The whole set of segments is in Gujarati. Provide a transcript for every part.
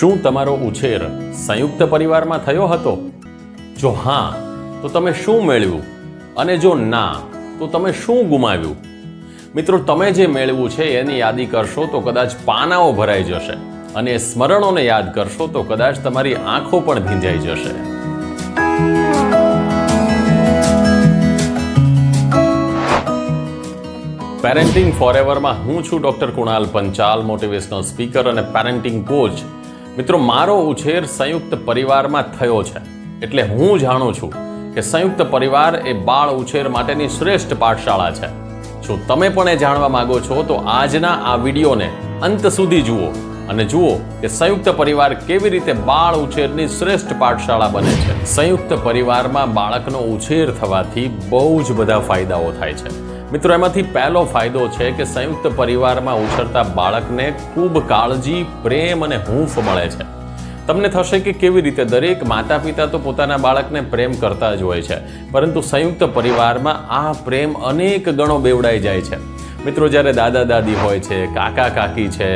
શું તમારો ઉછેર સંયુક્ત પરિવારમાં થયો હતો? જો હા, તો તમે શું મેળવ્યું? અને જો ના, તો તમે શું ગુમાવ્યું? મિત્રો, તમે જે મેળવ્યું છે, એની યાદી કરશો તો કદાચ પાનાઓ ભરાઈ જશે અને એ સ્મરણોને યાદ કરશો તો કદાચ તમારી આંખો પણ ભીંજાઈ જશે. પેરેન્ટિંગ ફોરએવરમાં હું છું doctor Kunal Panchal, motivational speaker અને પેરેન્ટિંગ કોચ મિત્રો, મારો ઉછેર સંયુક્ત પરિવારમાં થયો છે. એટલે હું જાણું છું કે સંયુક્ત પરિવાર એ બાળ ઉછેર માટેની શ્રેષ્ઠ પાઠશાળા છે. જો તમે પણ એ જાણવા માંગો છો, તો આજના આ વિડીયોને અંત સુધી જુઓ અને જુઓ કે સંયુક્ત પરિવાર કેવી રીતે બાળ ઉછેરની શ્રેષ્ઠ પાઠશાળા બને છે. સંયુક્ત પરિવારમાં બાળકનો ઉછેર થવાથી બહુ જ બધા ફાયદાઓ થાય છે. મિત્રો, એમાંથી પહેલો ફાયદો છે કે સંયુક્ત પરિવારમાં ઉછરતા બાળકને ખૂબ કાળજી, પ્રેમ અને હૂંફ મળે છે. તમને થશે કે કેવી રીતે દરેક માતા પિતા તો પોતાના બાળકને પ્રેમ કરતા જ હોય છે, પરંતુ સંયુક્ત પરિવારમાં આ પ્રેમ અનેક ગણો બેવડાઈ જાય છે. મિત્રો, જ્યારે દાદા દાદી હોય છે, કાકા કાકી છે,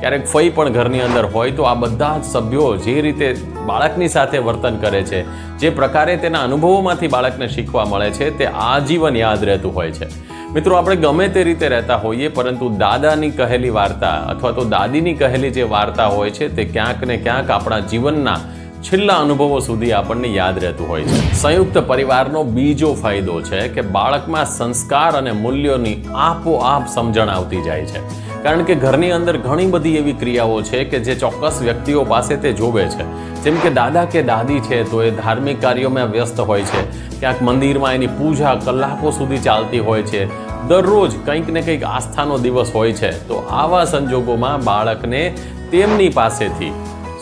ક્યારેક ફઈ પણ ઘરની અંદર હોય, તો આ બધા જ સભ્યો જે રીતે બાળકની સાથે વર્તન કરે છે, જે પ્રકારે તેના અનુભવોમાંથી બાળકને શીખવા મળે છે, તે આજીવન યાદ રહેતું હોય છે. મિત્રો, આપણે ગમે તે રીતે રહેતા હોઈએ, પરંતુ દાદાની કહેલી વાર્તા અથવા તો દાદીની કહેલી જે વાર્તા હોય છે, તે ક્યાંક ને ક્યાંક આપણા જીવનના છેલ્લા અનુભવો સુધી આપણને યાદ રહેતું હોય છે. સંયુક્ત પરિવારનો બીજો ફાયદો છે કે બાળકમાં સંસ્કાર અને મૂલ્યોની આપોઆપ સમજણ આવતી જાય છે. કારણ કે ઘરની અંદર ઘણી બધી એવી ક્રિયાઓ છે કે જે ચોક્કસ વ્યક્તિઓ પાસે તે જોવે છે. જેમ કે દાદા કે દાદી છે, તો એ ધાર્મિક કાર્યોમાં વ્યસ્ત હોય છે. ક્યાંક મંદિરમાં એની પૂજા કલાકો સુધી ચાલતી હોય છે. દરરોજ કંઈક ને કંઈક આસ્થાનો દિવસ હોય છે, તો આવા સંજોગોમાં બાળકને તેમની પાસેથી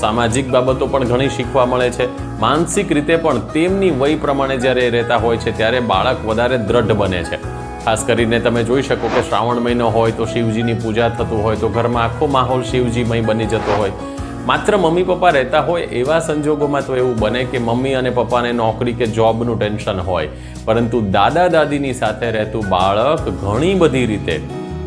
સામાજિક બાબતો પણ ઘણી શીખવા મળે છે. માનસિક રીતે પણ તેમની વય પ્રમાણે જ્યારે એ રહેતા હોય છે, ત્યારે બાળક વધારે દ્રઢ બને છે. ખાસ કરીને તમે જોઈ શકો કે શ્રાવણ મહિનો હોય તો શિવજીની પૂજા થતું હોય, તો ઘરમાં આખો માહોલ શિવજીમય બની જતો હોય. માત્ર મમ્મી પપ્પા રહેતા હોય એવા સંજોગોમાં તો એવું બને કે મમ્મી અને પપ્પાને નોકરી કે જોબનું ટેન્શન હોય. પરંતુ દાદા દાદીની સાથે રહેતું બાળક ઘણી બધી રીતે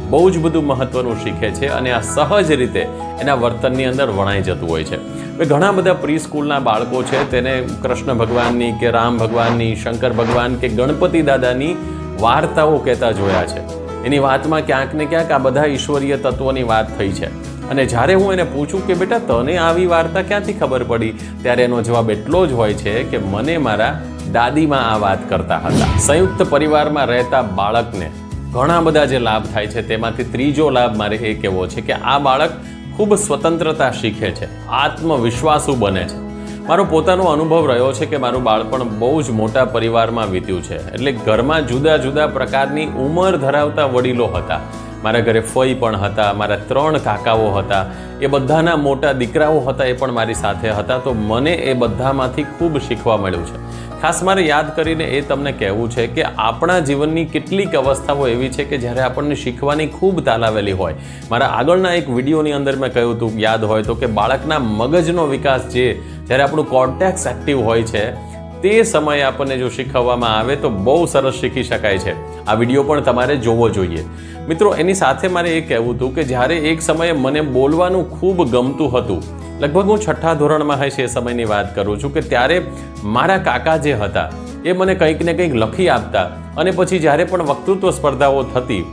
બહુ જ બધું મહત્વનું શીખે છે અને આ સહજ રીતે એના વર્તનની અંદર વણાઈ જતું હોય છે. હવે ઘણા બધા પ્રી સ્કૂલના બાળકો છે તેને કૃષ્ણ ભગવાનની કે રામ ભગવાનની, શંકર ભગવાન કે ગણપતિ દાદાની વાર્તાઓ કહેતા જોયા છે. એની વાતમાં ક્યાંક ને ક્યાંક આ બધા ઈશ્વરીય તત્વોની વાત થઈ છે. અને જ્યારે હું એને પૂછું કે બેટા, તને આવી વાર્તા ક્યાંથી ખબર પડી? ત્યારે એનો જવાબ એટલો જ હોય છે કે મને મારા દાદીમાં આ વાત કરતા હતા. સંયુક્ત પરિવારમાં રહેતા બાળકને ઘણા બધા જે લાભ થાય છે, તેમાંથી ત્રીજો લાભ મારે એ કહેવો છે કે આ બાળક ખૂબ સ્વતંત્રતા શીખે છે, આત્મવિશ્વાસુ બને છે. મારો પોતાનો અનુભવ રહ્યો છે કે મારું બાળપણ બહુ જ મોટા પરિવારમાં વીત્યું છે. એટલે ઘરમાં જુદા જુદા પ્રકારની ઉંમર ધરાવતા વડીલો હતા. મારા ઘરે ફઈ પણ હતા, મારા ત્રણ કાકાઓ હતા. એ બધાના મોટા દીકરાઓ હતા એ પણ મારી સાથે હતા. તો મને એ બધામાંથી ખૂબ શીખવા મળ્યું છે. ખાસ મારે યાદ કરીને એ તમને કહેવું છે કે આપણા જીવનની કેટલીક અવસ્થાઓ એવી છે કે જ્યારે આપણને શીખવાની ખૂબ તાલાવેલી હોય. મારા આગળના એક વિડીયોની અંદર મેં કહ્યું હતું, યાદ હોય તો કે બાળકના મગજનો વિકાસ જે, જ્યારે આપણું કોન્ટેક્સ એક્ટિવ હોય છે તે સમયે આપણને જો શીખવવામાં આવે તો બહુ સરસ શીખી શકાય છે. આ વીડિયો પણ તમારે જોવો જોઈએ. મિત્રો, એની સાથે મારે એ કહેવું હતું કે જ્યારે એક સમયે મને બોલવાનું ખૂબ ગમતું હતું, લગભગ હું છઠ્ઠા ધોરણમાં હશે એ સમયની વાત કરું છું કે ત્યારે મારા કાકા જે હતા, એ મને કંઈક ને કંઈક લખી આપતા અને પછી જ્યારે પણ વક્તૃત્વ સ્પર્ધાઓ થતી,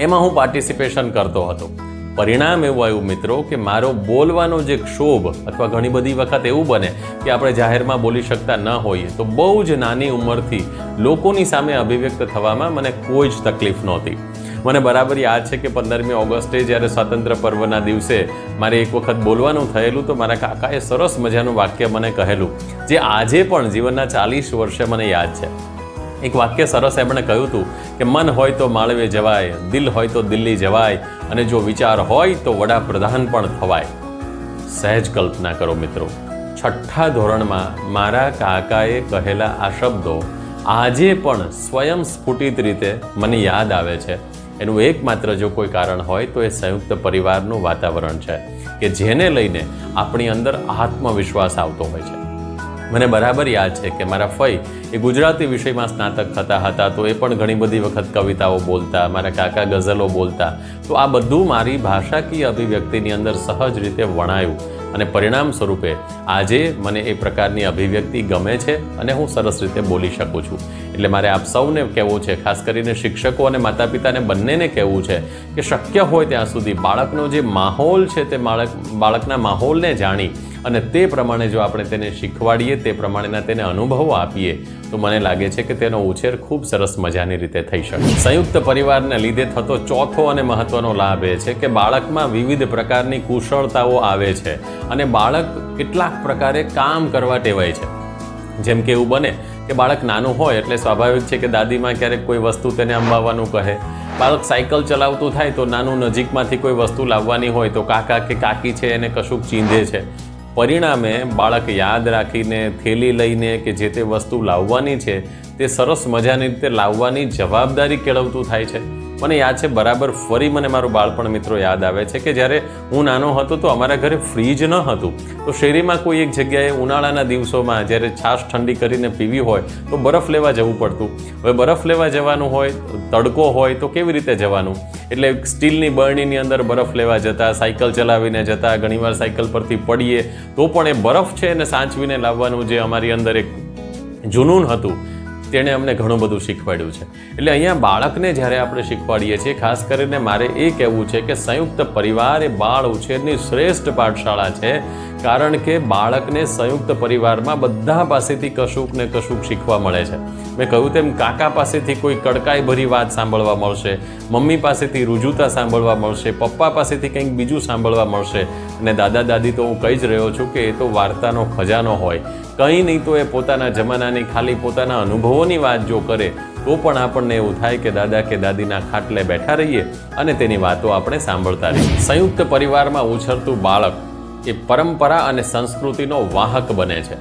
એમાં હું પાર્ટિસિપેશન કરતો હતો. પરિણામ એવું આવ્યું મિત્રો કે મારો બોલવાનો જે ક્ષોભ અથવા ઘણી બધી વખત એવું બને કે આપણે જાહેરમાં બોલી શકતા ન હોઈએ, તો બહુ જ નાની ઉંમરથી લોકોની સામે અભિવ્યક્ત થવામાં મને કોઈ જ તકલીફ નહોતી. મને બરાબર યાદ છે કે પંદરમી ઓગસ્ટે જ્યારે સ્વાતંત્ર્ય પર્વના દિવસે મારે એક વખત બોલવાનું થયેલું, તો મારા કાકાએ સરસ મજાનું વાક્ય મને કહેલું, જે આજે પણ જીવનના ચાલીસ વર્ષે મને યાદ છે. એક વાક્ય સરસ એમણે કહ્યું હતું કે, મન હોય તો માળવે જવાય, દિલ હોય તો દિલ્હી જવાય, અને જો વિચાર હોય તો વડાપ્રધાન પણ થવાય. સહેજ કલ્પના કરો મિત્રો, છઠ્ઠા ધોરણમાં મારા કાકાએ કહેલા આ શબ્દો આજે પણ સ્વયં સ્ફુટિત રીતે મને યાદ આવે છે. એનું એકમાત્ર જો કોઈ કારણ હોય તો એ સંયુક્ત પરિવારનું વાતાવરણ છે, કે જેને લઈને આપણી અંદર આત્મવિશ્વાસ આવતો હોય છે. મને બરાબર યાદ છે કે મારા ફઈ એ ગુજરાતી વિષયમાં સ્નાતક થતા હતા, તો એ પણ ઘણી બધી વખત કવિતાઓ બોલતા, મારા કાકા ગઝલો બોલતા. તો આ બધું મારી ભાષાકીય અભિવ્યક્તિની અંદર સહજ રીતે વણાયું અને પરિણામ સ્વરૂપે આજે મને એ પ્રકારની અભિવ્યક્તિ ગમે છે અને હું સરસ રીતે બોલી શકું છું. એટલે મારે આપ સૌને કહેવું છે, ખાસ કરીને શિક્ષકો અને માતા પિતાને બંનેને કહેવું છે કે શક્ય હોય ત્યાં સુધી બાળકનો જે માહોલ છે તે બાળક, બાળકના માહોલને જાણી અને તે પ્રમાણે જો આપણે તેને શીખવાડીએ, તે પ્રમાણેના તેને અનુભવો આપીએ, તો મને લાગે છે કે તેનો ઉછેર ખૂબ સરસ મજાની રીતે થઈ શકે. સંયુક્ત પરિવારને લીધે થતો ચોથો અને મહત્વનો લાભ એ છે કે બાળકમાં વિવિધ પ્રકારની કુશળતાઓ આવે છે અને બાળક કેટલાક પ્રકારે કામ કરવા ટેવાય છે. જેમ કે એવું બને કે બાળક નાનું હોય એટલે સ્વાભાવિક છે કે દાદીમાં ક્યારેક કોઈ વસ્તુ તેને અંબાવવાનું કહે. બાળક સાયકલ ચલાવતું થાય તો નાનું નજીકમાંથી કોઈ વસ્તુ લાવવાની હોય તો કાકા કે કાકી છે એને કશુંક ચીંધે છે. પરિણામે બાળક યાદ રાખીને, થેલી લઈને કે જે તે વસ્તુ લાવવાની છે, તે સરસ મજાની રીતે લાવવાની જવાબદારી કેળવતું થાય છે. મને યાદ છે, બરાબર ફરી મને મારું બાળપણ મિત્રો યાદ આવે છે કે જ્યારે હું નાનો હતો તો અમારા ઘરે ફ્રીજ ન હતું. તો શેરીમાં કોઈ એક જગ્યાએ ઉનાળાના દિવસોમાં જ્યારે છાશ ઠંડી કરીને પીવી હોય તો બરફ લેવા જવું પડતું. હવે બરફ લેવા જવાનું હોય, તડકો હોય તો કેવી રીતે જવાનું? એટલે સ્ટીલની બરણીની અંદર બરફ લેવા જતા, સાયકલ ચલાવીને જતા, ઘણીવાર સાયકલ પરથી પડીએ, તો પણ એ બરફ છે એને સાચવીને લાવવાનું જે અમારી અંદર એક જુનૂન હતું. તેણે અમને ઘણું બધું શીખવાડ્યું છે. એટલે અહીંયા બાળકને જ્યારે આપણે શીખવાડીએ છીએ, ખાસ કરીને મારે એ કહેવું છે કે સંયુક્ત પરિવાર એ બાળ ઉછેરની શ્રેષ્ઠ પાઠશાળા છે, કારણ કે બાળકને સંયુક્ત પરિવારમાં બધા પાસેથી કશુંક ને કશુંક શીખવા મળે છે. મેં કહ્યું તેમ કાકા પાસેથી કોઈ કડકાઈભરી વાત સાંભળવા મળશે, મમ્મી પાસેથી રુજુતા સાંભળવા મળશે, પપ્પા પાસેથી કંઈક બીજું સાંભળવા મળશે. અને દાદા દાદી તો હું કહી જ રહ્યો છું કે એ તો વાર્તાનો ખજાનો હોય. કંઈ નહીં તો એ પોતાના જમાનાની ખાલી પોતાના અનુભવોની વાત જો કરે, તો પણ આપણને એવું થાય કે દાદા કે દાદીના ખાટલે બેઠા રહીએ અને તેની વાતો આપણે સાંભળતા રહીએ. સંયુક્ત પરિવારમાં ઉછરતું બાળક એ પરંપરા અને સંસ્કૃતિનો વાહક બને છે.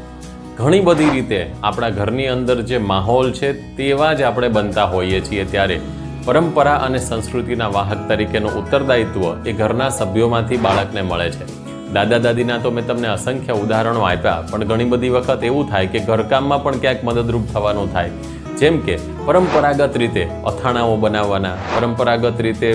ઘણી બધી રીતે આપણા ઘરની અંદર જે માહોલ છે તેવા જ આપણે બનતા હોઈએ છીએ ત્યારે પરંપરા અને સંસ્કૃતિના વાહક તરીકેનું ઉત્તરદાયિત્વ એ ઘરના સભ્યોમાંથી બાળકને મળે છે. દાદા દાદીના તો મેં તમને અસંખ્ય ઉદાહરણો આપ્યા, પણ ઘણી બધી વખત એવું થાય કે ઘરકામમાં પણ ક્યાંક મદદરૂપ થવાનું થાય. જેમ કે, પરંપરાગત રીતે અથાણાઓ બનાવવાના, પરંપરાગત રીતે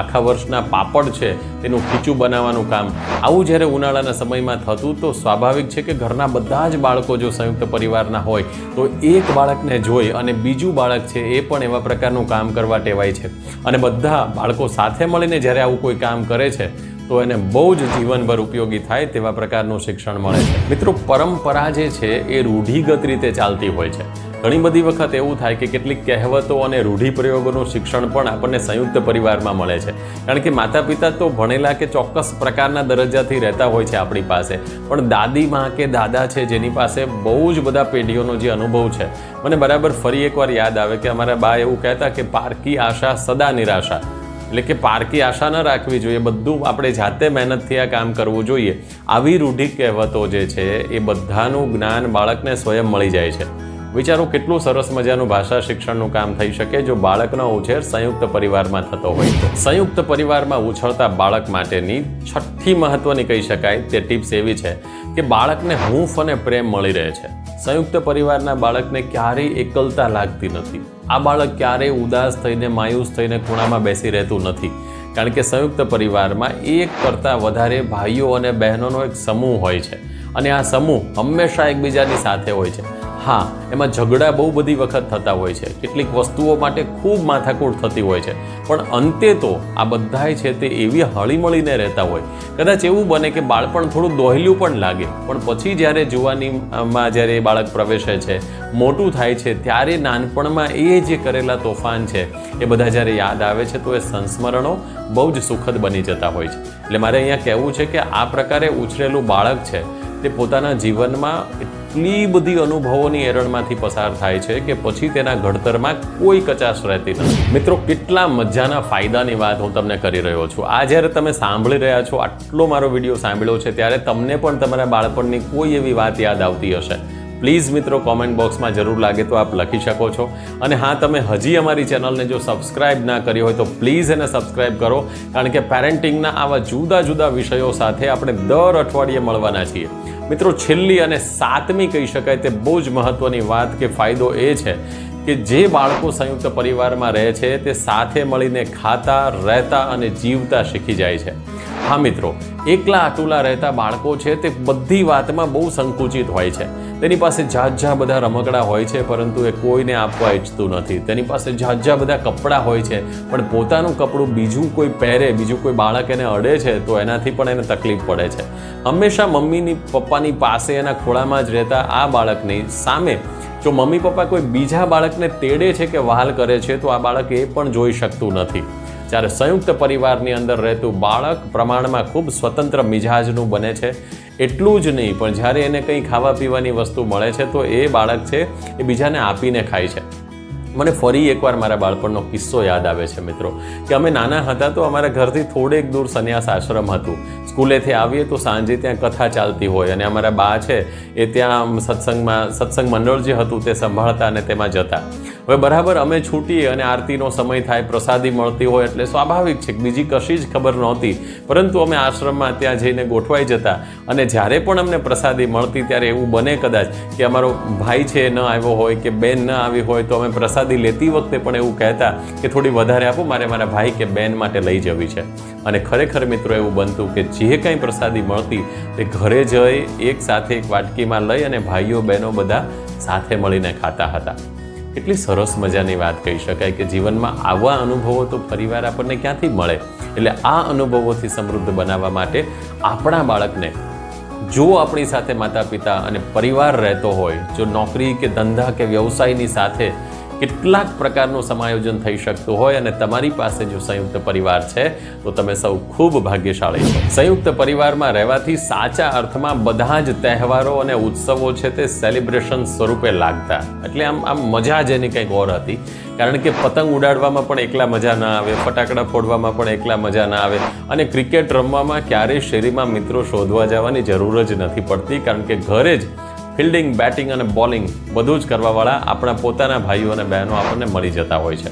આખા વર્ષના પાપડ છે, તેનું ખીચું બનાવવાનું કામ. આવું જ્યારે ઉનાળાના સમયમાં થતું તો સ્વાભાવિક છે કે ઘરના બધા જ બાળકો જો સંયુક્ત પરિવારના હોય, તો એક બાળકને જોઈ અને બીજું બાળક છે એ પણ એવા પ્રકારનું કામ કરવા ટેવાય છે. અને બધા બાળકો સાથે મળીને જ્યારે આવું કોઈ કામ કરે છે તો એને બહુ જ જીવનભર ઉપયોગી થાય તેવા પ્રકારનું શિક્ષણ મળે છે. મિત્રો, પરંપરા જે છે એ રૂઢિગત રીતે ચાલતી હોય છે. ઘણી બધી વખત એવું થાય કે કેટલીક કહેવતો અને રૂઢિપ્રયોગોનું શિક્ષણ પણ આપણને સંયુક્ત પરિવારમાં મળે છે. કારણ કે માતા પિતા તો ભણેલા કે ચોક્કસ પ્રકારના દરજ્જાથી રહેતા હોય છે આપણી પાસે. પણ દાદીમાં કે દાદા છે જેની પાસે બહુ જ બધા પેઢીઓનો જે અનુભવ છે. મને બરાબર ફરી એકવાર યાદ આવે કે અમારા બા એવું કહેતા કે પારકી આશા સદા નિરાશા. એટલે કે પારકી આશા ન રાખવી જોઈએ. બધું આપણે જાતે મહેનતથી આ કામ કરવું જોઈએ. આવી રૂઢિ કહેવતો જે છે, એ બધાનું જ્ઞાન બાળકને સ્વયં મળી જાય છે. વિચારો કેટલું સરસ મજાનું ભાષા શિક્ષણનું કામ થઈ શકે જો બાળકનો ઉછેર સંયુક્ત પરિવારમાં થતો હોય. તો સંયુક્ત પરિવારમાં ઉછળતા બાળક માટેની છઠ્ઠી મહત્વની કહી શકાય તે ટિપ્સ એવી છે કે બાળકને હૂંફ અને પ્રેમ મળી રહે છે. સંયુક્ત પરિવારના બાળકને ક્યારેય એકલતા લાગતી નથી. આ બાળક ક્યારેય ઉદાસ થઈને માયુસ થઈને ખૂણામાં બેસી રહેતું નથી. કારણ કે સંયુક્ત પરિવારમાં એક કરતાં વધારે ભાઈઓ અને બહેનોનો એક સમૂહ હોય છે. અને આ સમૂહ હંમેશા એકબીજાની સાથે હોય છે. હા, એમાં ઝઘડા બહુ બધી વખત થતા હોય છે. કેટલીક વસ્તુઓ માટે ખૂબ માથાકૂટ થતી હોય છે. પણ અંતે તો આ બધાય છે તે એવી હળીમળીને રહેતા હોય. કદાચ એવું બને કે બાળપણ થોડું દોહલ્યું પણ લાગે. પણ પછી જ્યારે જુવાનીમાં જ્યારે એ બાળક પ્રવેશે છે, મોટું થાય છે, ત્યારે નાનપણમાં એ જે કરેલા તોફાન છે, એ બધા જ્યારે યાદ આવે છે તો એ સંસ્મરણો બહુ જ સુખદ બની જતા હોય છે. એટલે મારે અહીંયા કહેવું છે કે આ પ્રકારે ઉછરેલું બાળક છે તે પોતાના જીવનમાં એટલી બધી અનુભવોની એરણમાંથી પસાર થાય છે કે પછી તેના ઘડતરમાં કોઈ કચાશ રહેતી નથી. મિત્રો, કેટલા મજાના ફાયદાની વાત હું તમને કરી રહ્યો છું. આ જ્યારે તમે સાંભળી રહ્યા છો, આટલો મારો વીડિયો સાંભળ્યો છે, ત્યારે તમને પણ તમારા બાળપણની કોઈ એવી વાત યાદ આવતી હશે. પ્લીઝ મિત્રો કોમેન્ટ બોક્સમાં જરૂર લાગે તો આપ લખી શકો છો. અને હા, તમે હજી અમારી ચેનલને જો સબસ્ક્રાઇબ ના કરી હોય તો પ્લીઝ એને સબસ્ક્રાઇબ કરો. કારણ કે પેરેન્ટિંગના આવા જુદા જુદા વિષયો સાથે આપણે દર અઠવાડિયે મળવાના છીએ. મિત્રો, છેલ્લી અને સાતમી કહી શકાય તે બહુ જ મહત્વની વાત કે ફાયદો એ છે કે જે બાળકો સંયુક્ત પરિવારમાં રહે છે, તે સાથે મળીને ખાતા, રહેતા અને જીવતા શીખી જાય છે. હા, મિત્રો, એકલા આટુલા રહેતા બાળકો છે, તે બધી વાતમાં બહુ સંકુચિત હોય છે. તેની પાસે જાત જા બધા રમકડા હોય છે, પરંતુ એ કોઈને આપવા ઈચ્છતું નથી. તેની પાસે જાત જા બધા કપડાં હોય છે, પણ પોતાનું કપડું બીજું કોઈ પહેરે, બીજું કોઈ બાળક એને અડે છે, તો એનાથી પણ એને તકલીફ પડે છે. હંમેશા મમ્મીની, પપ્પાની પાસે એના ખોળામાં જ રહેતા આ બાળકની સામે જો મમ્મી પપ્પા કોઈ બીજા બાળકને તેડે છે કે વહાલ કરે છે, તો આ બાળક એ પણ જોઈ શકતું નથી. જ્યારે સંયુક્ત પરિવારની અંદર રહેતું બાળક પ્રમાણમાં ખૂબ સ્વતંત્ર મિજાજનું બને છે, એટલું જ નહીં, પણ જ્યારે એને કંઈ ખાવા પીવાની વસ્તુ મળે છે, તો એ બાળક છે, એ બીજાને આપીને ખાય છે. મને ફરી એકવાર મારા બાળપણનો કિસ્સો યાદ આવે છે, મિત્રો. કે અમે નાના હતા તો અમારા ઘરથી થોડેક દૂર સંન્યાસ આશ્રમ હતું. સ્કૂલેથી આવીએ તો સાંજે ત્યાં કથા ચાલતી હોય અને અમારા બા છે એ ત્યાં સત્સંગમાં, સત્સંગ મંડળ જે હતું તે સંભાળતા અને તેમાં જતા. હવે બરાબર અમે છૂટીએ અને આરતીનો સમય થાય, પ્રસાદી મળતી હોય એટલે સ્વાભાવિક છે બીજી કશી જ ખબર નહોતી. પરંતુ અમે આશ્રમમાં ત્યાં જઈને ગોઠવાઈ જતા અને જ્યારે પણ અમને પ્રસાદી મળતી ત્યારે એવું બને કદાચ કે અમારો ભાઈ છે ન આવ્યો હોય કે બેન ન આવી હોય તો અમે પ્રસાદી લેતી વખતે પણ એવું કહેતા કે થોડી વધારે આપો, મારે મારા ભાઈ કે બેન માટે લઈ જવી છે. અને ખરેખર મિત્રો એવું બનતું કે જે કંઈ પ્રસાદી મળતી તે ઘરે જઈ એક સાથે એક વાટકીમાં લઈ અને ભાઈઓ બહેનો બધા સાથે મળીને ખાતા હતા. કેટલી સરસ મજાની વાત કહી શકાય કે જીવનમાં આવા અનુભવો તો પરિવાર આપણને ક્યાંથી મળે? એટલે આ અનુભવોથી સમૃદ્ધ બનાવવા માટે આપણા બાળકને જો આપણી સાથે માતા પિતા અને પરિવાર રહેતો હોય, જો નોકરી કે ધંધા કે વ્યવસાયની સાથે કેટલાક પ્રકારનું સમાયોજન થઈ શકતું હોય અને તમારી પાસે જો સંયુક્ત પરિવાર છે, તો તમે સૌ ખૂબ ભાગ્યશાળી છો. સંયુક્ત પરિવારમાં રહેવાથી સાચા અર્થમાં બધા જ તહેવારો અને ઉત્સવો છે તે સેલિબ્રેશન સ્વરૂપે લાગતા. એટલે આમ આમ મજા જ એની કંઈક ઓર હતી. કારણ કે પતંગ ઉડાડવામાં પણ એકલા મજા ના આવે, ફટાકડા ફોડવામાં પણ એકલા મજા ના આવે અને ક્રિકેટ રમવામાં ક્યારેય શેરીમાં મિત્રો શોધવા જવાની જરૂર જ નથી પડતી, કારણ કે ઘરે જ ફિલ્ડિંગ, બેટિંગ અને બોલિંગ બધું જ કરવાવાળા આપણા પોતાના ભાઈઓ અને બહેનો આપણને મળી જતા હોય છે.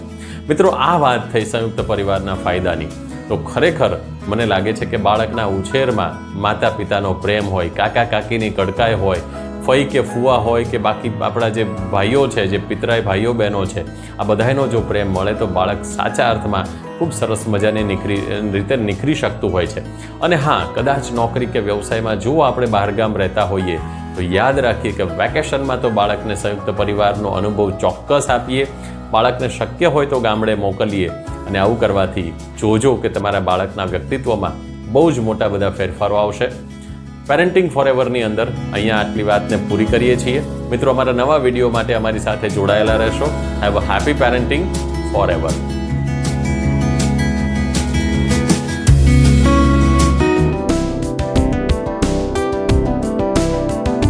મિત્રો, આ વાત થઈ સંયુક્ત પરિવારના ફાયદાની. તો ખરેખર મને લાગે છે કે બાળકના ઉછેરમાં માતા પિતાનો પ્રેમ હોય કાકા કાકીની કડકાઈ હોય, ફઈ કે ફુવા હોય કે બાકી આપણા જે ભાઈઓ છે, જે પિતરાય ભાઈઓ, બહેનો છે, આ બધાનો જો પ્રેમ મળે તો બાળક સાચા અર્થમાં ખૂબ સરસ મજાની નીકળી, રીતે નીકળી શકતું હોય છે. અને હા, કદાચ નોકરી કે વ્યવસાયમાં જો આપણે બહારગામ રહેતા હોઈએ તો યાદ રાખીએ કે વેકેશનમાં તો બાળકને સંયુક્ત પરિવારનો અનુભવ ચોક્કસ આપીએ. બાળકને શક્ય હોય તો ગામડે મોકલીએ અને આવું કરવાથી જોજો કે તમારા બાળકના વ્યક્તિત્વમાં બહુ જ મોટા બધા ફેરફારો આવશે. પેરેન્ટિંગ ફોર એવરની અંદર અહીંયા આટલી વાતને પૂરી કરીએ છીએ. મિત્રો, અમારા નવા વીડિયો માટે અમારી સાથે જોડાયેલા રહેશો. Have a happy parenting forever